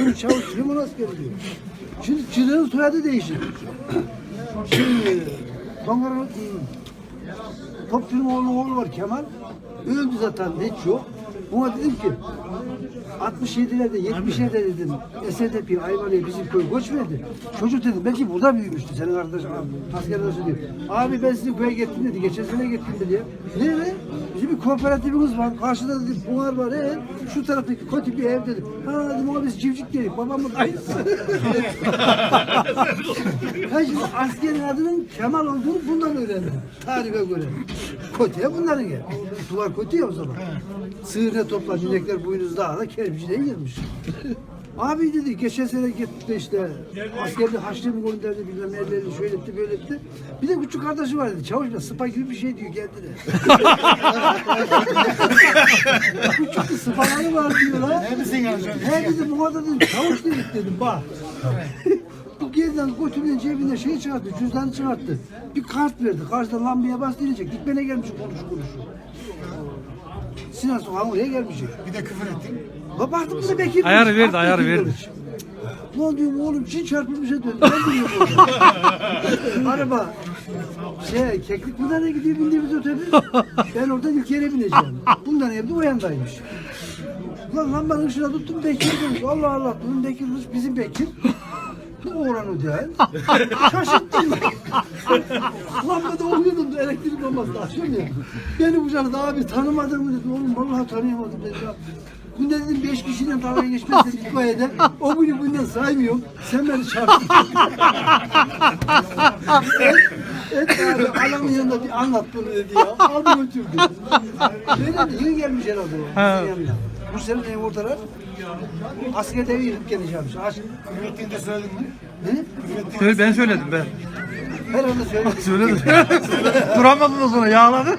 Askeri çavuş limon askeri diyor. Şimdi Çırağın soyadı değişir. Şimdi Tongar'ın Topçu'nun oğlu var Kemal. Öldü zaten hiç yok. Buna dedim ki 67'lerde 70'lerde dedim SDP Ayvalı'ya bizim köy göç verdi. Çocuk dedim belki burada büyümüştü senin arkadaşın asker arkadaşın diyor. Abi ben sizin köye gittim dedi. Geçen sene gittim dedi. Nereye? Bir kooperatifimiz var. Karşıda dedim buhar var. He. Şu taraftaki kötü bir ev dedim. Ha dedim ama biz civcik dedik. Babamın aynısı. ha şimdi askerin adının Kemal olduğunu bundan öğrendim. Tarife göre. Kötüye bunların gel. Duvar kötü ya o zaman. Sığır ne toplar, inekler boynuzda ağla, kerpiçine girmiş. Abi dedi geçen sene gitti işte askerde haçlı mı gönderdi bilmem nereleri şöyle etti böyle etti. Bir de küçük kardeşi var dedi. Çavuş da sıpa gibi bir şey diyor geldi de. küçük bir sıpaları var diyor lan. Neredesin ya sen? He dedim bu arada dedim çavuş dedik dedim bak. Bu gezden götürüyor cebinde şey çıkarttı, cüzdanı çıkarttı. Bir kart verdi. Karşıda lambaya bas diyecek. Dikmene gelmiş konuş konuşuyor. Sinan Sokağı'nın oraya gelmişik. Bir de küfür ettin. Artık bize Bekir Ayarı demiş, verdi, Bekir verdi. Lan diyorum oğlum çin çarpılmışa döndü. Ben diyorum oğlum. Araba şey keklik ne gidiyor bindiğimiz otobüs. Ben oradan ilk yere bineceğim. Bundan evde o yandaymış. Lan lambanın ışığına tuttum Bekir demiş. Allah Allah dedim Bekir'miş bizim Bekir. Bu oğlan o değil. Şaşırttım. Lambada oluyordum elektrik lambası açıyorum ya. Beni kucağına abi tanımadın mı dedi. Oğlum vallahi tanıyamadım dedi ya. Bunda dedim beş kişiden dalga geçmezsen itfaiyede. O günü bundan saymıyorum. Sen beni çarptın. et, et abi adamın yanında bir anlat bunu dedi ya. Aldı götürdü. Böyle de yeni gelmiş herhalde o. Ha. Senin yanına. Bu senin ev ortalar. Askerde yıkıp geleceğim. Aç. Ettiğini de söyledin mi? Ne? Söyle- Ben söyledim ben. Herhalde söyle. Söyledim. Duramadın o sonra yağladı.